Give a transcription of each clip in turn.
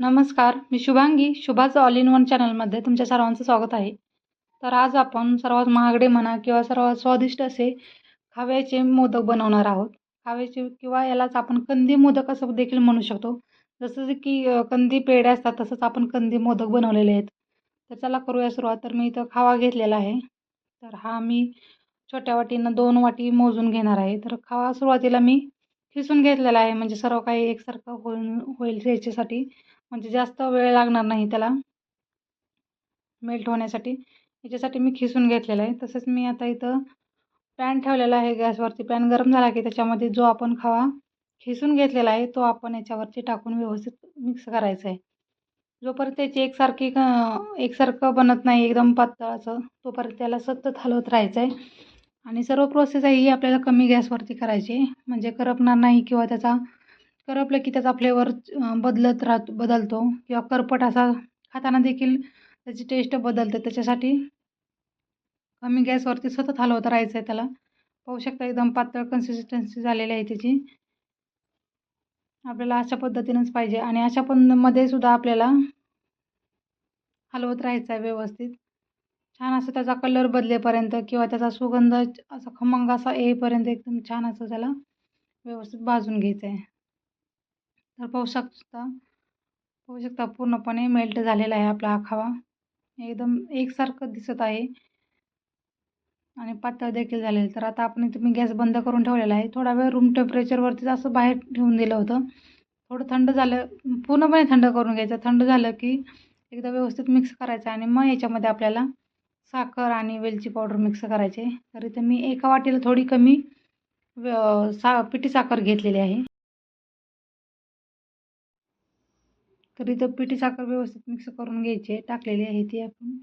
नमस्कार मी शुभांगी शुभाचं ऑल इन वन चॅनलमध्ये तुमच्या सर्वांचं स्वागत आहे. तर आज आपण सर्वात महागडे म्हणा किंवा सर्वात स्वादिष्ट असे खाव्याचे मोदक बनवणार आहोत. खाव्याचे किंवा यालाच आपण कंदी मोदक असं देखील म्हणू शकतो. जसं की कंदी पेढे असतात तसंच आपण कंदी मोदक बनवलेले आहेत. तर चला करूया सुरुवात. तर मी इथं खावा घेतलेला आहे. तर हा मी छोट्या वाटीनं दोन वाटी मोजून घेणार आहे. तर खावा सुरुवातीला मी खिसून घेतलेला आहे. म्हणजे सर्व काही एकसारखं होईल होईल याच्यासाठी म्हणजे जास्त वेळ लागणार नाही त्याला. मेल्ट होण्यासाठी. याच्यासाठी मी खिसून घेतलेलं आहे. तसंच मी आता इथं पॅन ठेवलेला आहे गॅसवरती. पॅन गरम झाला की त्याच्यामध्ये जो आपण खवा खिसून घेतलेला आहे तो आपण याच्यावरती टाकून व्यवस्थित मिक्स करायचा आहे. जोपर्यंत त्याची एकसारखी एकसारखं बनत नाही एकदम पातळ असं तोपर्यंत त्याला सतत हलवत राहायचं आहे. आणि सर्व प्रोसेस आहे ही आपल्याला कमी गॅसवरती करायची आहे. म्हणजे करपणार नाही किंवा त्याचा करपलं की त्याचा फ्लेवर बदलत राहतो बदलतो. किंवा करपट असा खाताना देखील त्याची टेस्ट बदलते. त्याच्यासाठी कमी गॅसवरती सतत हलवत राहायचं आहे त्याला. पाहू शकता एकदम पातळ कन्सिस्टन्सी झालेली आहे त्याची. आपल्याला अशा पद्धतीनंच पाहिजे. आणि अशा पण मध्ये सुद्धा आपल्याला हलवत राहायचं आहे व्यवस्थित. छान असं त्याचा कलर बदलेपर्यंत किंवा त्याचा सुगंध असा खमंग असा येईपर्यंत एकदम छान असं त्याला व्यवस्थित भाजून घ्यायचं आहे तर पाहू शकता पाहू शकता पूर्णपणे मेल्ट झालेला आहे आपला आखावा. एकदम एकसारखं दिसत आहे. आणि पातळ देखील झालेलं तर आता आपण तुम्ही गॅस बंद करून ठेवलेला आहे. थोडा वेळ रूम टेम्परेचरवरतीच असं बाहेर ठेवून दिलं होतं. थोडं थंड झालं पूर्णपणे थंड करून घ्यायचं. थंड झालं की एकदा व्यवस्थित मिक्स करायचं आणि मग याच्यामध्ये आपल्याला साखर आणि वेलची पावडर मिक्स करायचे. तर इथं मी एका वाटीला थोडी कमी सा पिठी साखर घेतलेली आहे. तर इथं पिठी साखर व्यवस्थित मिक्स करून घ्यायची आहे टाकलेली आहे ती आपण.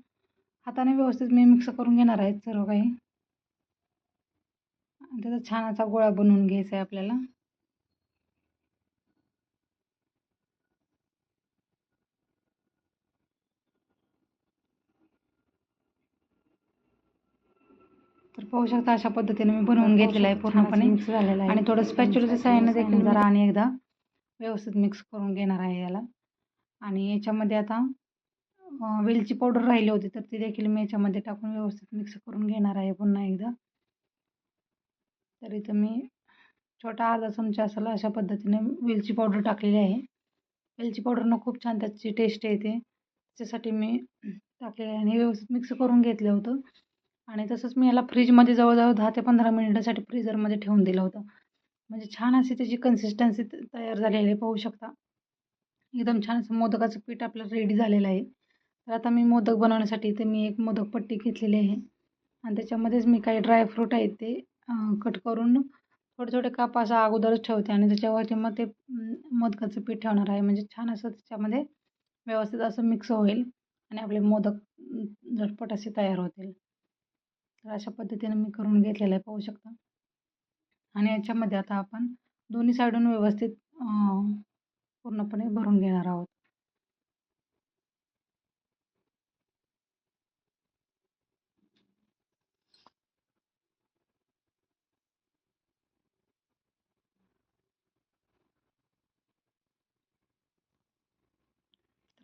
हाताने व्यवस्थित मी मिक्स करून घेणार आहे सर्व काही. त्याचा छान असा गोळा बनवून घ्यायचा आहे आपल्याला. तर पाहू शकता अशा पद्धतीने मी बनवून घेतलेलं आहे पूर्णपणे. मिक्स झालेला आहे. आणि थोडं स्पॅच्युलच्या साह्याने देखील जरा आणि एकदा व्यवस्थित मिक्स करून घेणार आहे याला. आणि याच्यामध्ये आता वेलची पावडर राहिली होती तर ती देखील मी याच्यामध्ये टाकून व्यवस्थित मिक्स करून घेणार आहे पुन्हा एकदा. तर इथं मी छोटा अर्धा चमचा असेल अशा पद्धतीने वेलची पावडर टाकलेली आहे. वेलची पावडरनं खूप छान त्याची टेस्ट येते. त्याच्यासाठी मी टाकलेलं आहे आणि व्यवस्थित मिक्स करून घेतलं होतं. आणि तसंच मी याला फ्रीजमध्ये जवळजवळ दहा ते पंधरा मिनिटासाठी फ्रीझरमध्ये ठेवून दिलं होतं. म्हणजे छान अशी त्याची कन्सिस्टन्सी तयार झालेली आहे पाहू शकता. एकदम छान असं मोदकाचं पीठ आपलं रेडी झालेलं आहे. तर आता मी मोदक बनवण्यासाठी इथे मी एक मोदक पट्टी घेतलेली आहे. आणि त्याच्यामध्येच मी काही ड्रायफ्रूट आहेत ते कट करून थोडे थोडे काप असा अगोदरच ठेवते आणि त्याच्यावरती मग ते मोदकाचं पीठ ठेवणार आहे. म्हणजे छान असं त्याच्यामध्ये व्यवस्थित असं मिक्स होईल आणि आपले मोदक झटपट असे तयार होतील. तर अशा पद्धतीने मी करून घेतलेलं आहे पाहू शकता. आणि याच्यामध्ये आता आपण दोन्ही साईडून व्यवस्थित अं, पूर्णपणे भरून घेणार आहोत.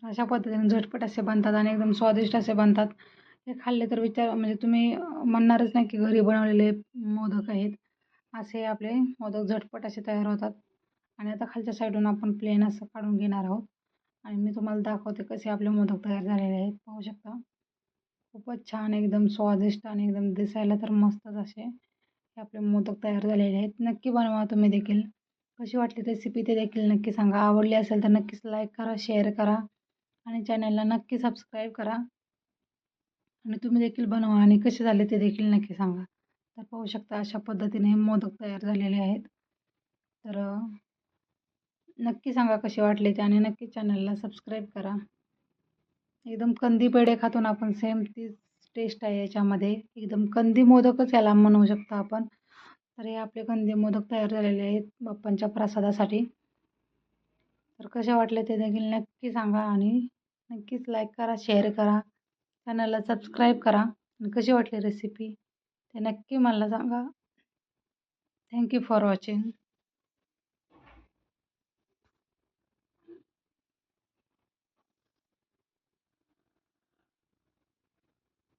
तर अशा पद्धतीने झटपट असे बनतात आणि एकदम स्वादिष्ट असे बनतात. हे खाल्ले तर विचार म्हणजे तुम्ही म्हणणारच नाही की घरी बनवलेले मोदक आहेत. असे आपले मोदक झटपट असे तयार होतात. आणि आता खालच्या साईडून आपण प्लेन असं काढून घेणार आहोत. आणि मी तुम्हाला दाखवते कसे आपले मोदक तयार झालेले आहेत. पाहू शकता. खूपच छान एकदम स्वादिष्ट आणि एकदम दिसायला तर मस्तच असे हे आपले मोदक तयार झालेले आहेत. नक्की बनवा तुम्ही देखील. कशी वाटली रेसिपी ते देखील नक्की सांगा. आवडली असेल तर नक्कीच लाईक करा शेअर करा आणि चॅनलला नक्की सबस्क्राईब करा. आणि तुम्ही देखील बनवा आणि कसे झाले ते देखील नक्की सांगा. तर पाहू शकता अशा पद्धतीने मोदक तयार झालेले आहेत. तर नक्की सांगा कसे वाटले ते आणि नक्की चॅनलला सबस्क्राईब करा. एकदम कंदी पेढे खातून आपण सेम तीच टेस्ट आहे याच्यामध्ये. एकदम कंदी मोदकच याला म्हणू शकतो आपण. तर हे आपले कंदी मोदक तयार झालेले आहेत बाप्पांच्या प्रसादासाठी. तर कसे वाटले ते देखील नक्की सांगा आणि नक्कीच लाईक करा शेअर करा. चॅनलला सबस्क्राईब करा आणि कशी वाटली रेसिपी ते नक्की मला सांगा. Thank you for watching